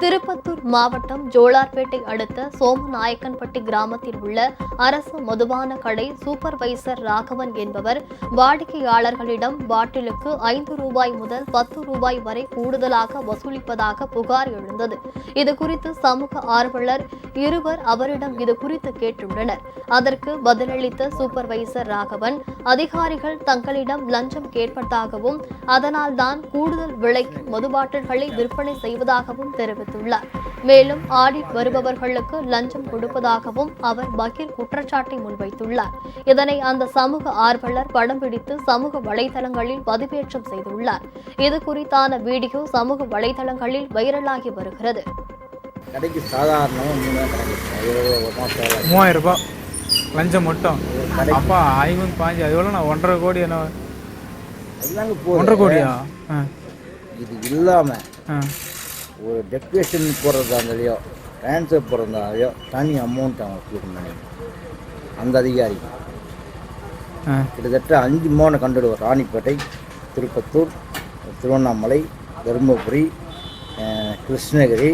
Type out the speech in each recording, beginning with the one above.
திருப்பத்தூர் மாவட்டம் ஜோலார்பேட்டை அடுத்த சோமநாயக்கன்பட்டி கிராமத்தில் உள்ள அரசு மதுபான கடை சூப்பர்வைசர் ராகவன் என்பவர் வாடிக்கையாளர்களிடம் பாட்டிலுக்கு ஐந்து ரூபாய் முதல் பத்து ரூபாய் வரை கூடுதலாக வசூலிப்பதாக புகார் எழுந்தது. இதுகுறித்து சமூக ஆர்வலர் இருவர் அவரிடம் இது குறித்து கேட்டுள்ளனர். அதற்கு பதிலளித்த சூப்பர்வைசர் ராகவன் அதிகாரிகள் தங்களிடம் லஞ்சம் கேட்பதாகவும் அதனால்தான் கூடுதல் விலைக்கு மதுபாட்டில்களை விற்பனை செய்வதாகவும் தெரிவித்துள்ளார். மேலும் ஆடிட் வருபவர்களுக்கு லஞ்சம் கொடுப்பதாகவும் அவர் பகீர் குற்றச்சாட்டை முன்வைத்துள்ளார். இதனை அந்த சமூக ஆர்வலர் படம் பிடித்து சமூக வலைதளங்களில் பதிவேற்றம் செய்துள்ளார். இது குறித்தான வீடியோ சமூக வலைதளங்களில் வைரலாகி வருகிறது. கடைக்கு சாதாரணமாக மூவாயிரம் ரூபாய் லஞ்சம் மட்டும். அப்பா ஐநூறு பாஞ்சு. அது எவ்வளோ நான் ஒன்றரை கோடி என்ன? ஒன்றரை கோடியா? இது இல்லாமல் ஒரு டெக்கரேஷன் போடுறதா இருந்தாலையோ ட்ரான்ஸ்ஃபர் போடுறதாலையோ தனி அமௌண்ட் அவங்க கொடுக்கணும் அந்த அதிகாரி. கிட்டத்தட்ட அஞ்சு மோனை கண்டுடுவோம் ராணிப்பேட்டை திருப்பத்தூர் திருவண்ணாமலை தருமபுரி கிருஷ்ணகிரி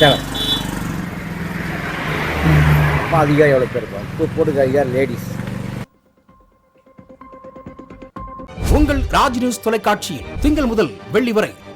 சேலம். அம்மா அதிகாரி எவ்வளோ பேர் இருப்பாங்க? இப்போ போட்டுக்க அதிகாரி லேடிஸ் உங்கள் ராஜ் நியூஸ் தொலைக்காட்சியில் திங்கள் முதல் வெள்ளி வரை